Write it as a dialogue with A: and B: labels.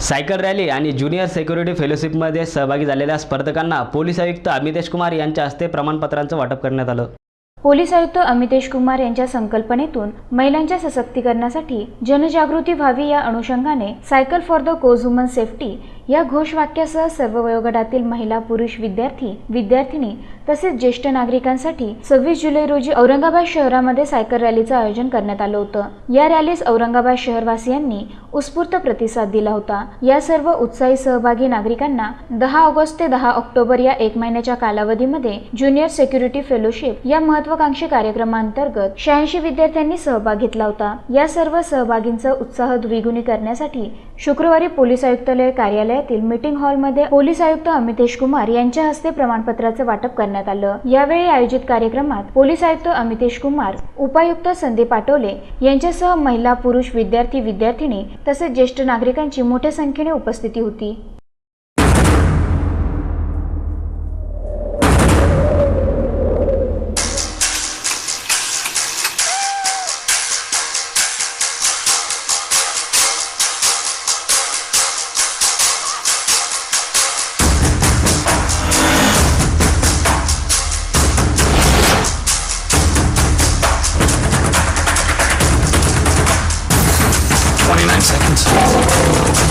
A: Cycle rally आणि junior security फेलोशिपमध्ये सहभागी झालेल्या स्पर्धकांना पोलीस आयुक्त अमितेश कुमार यांच्या हस्ते प्रमाणपत्रांचं वाटप करण्यात आलं.
B: पोलीस आयुक्त अमितेश कुमार यांच्या संकल्पनेतून महिलांच्या सशक्तीकरणासाठी जनजागृती व्हावी या अनुषंगाने cycle for the cause woman safety या घोषवाक्यासह सर्व वयोगटातील महिला पुरुष विद्यार्थी विद्यार्थिनी तसेच ज्येष्ठ नागरिकांसाठी सव्वीस जुलै रोजी औरंगाबाद शहरामध्ये सायकल रॅलीचं आयोजन करण्यात आलं होतं. या रॅलीस औरंगाबाद शहरवासियांनी उत्स्फूर्त प्रतिसाद दिला होता. या सर्व उत्साही सहभागी नागरिकांना दहा ऑगस्ट ते दहा ऑक्टोबर या एक महिन्याच्या कालावधीमध्ये ज्युनियर सेक्युरिटी फेलोशिप या महत्वाकांक्षी कार्यक्रमांतर्गत शहाऐंशी विद्यार्थ्यांनी सहभाग घेतला होता. या सर्व सहभागींचा उत्साह द्विगुणी करण्यासाठी शुक्रवारी पोलीस आयुक्तालय कार्यालय कार्यालयातील मीटिंग हॉलमध्ये पोलीस आयुक्त अमितेश कुमार यांच्या हस्ते प्रमाणपत्राचं वाटप करण्यात आलं. यावेळी आयोजित कार्यक्रमात पोलीस आयुक्त अमितेश कुमार उपायुक्त संदीप आटोले यांच्यासह महिला पुरुष विद्यार्थी विद्यार्थिनी तसेच ज्येष्ठ नागरिकांची मोठ्या संख्येने उपस्थिती होती.
C: 29 seconds.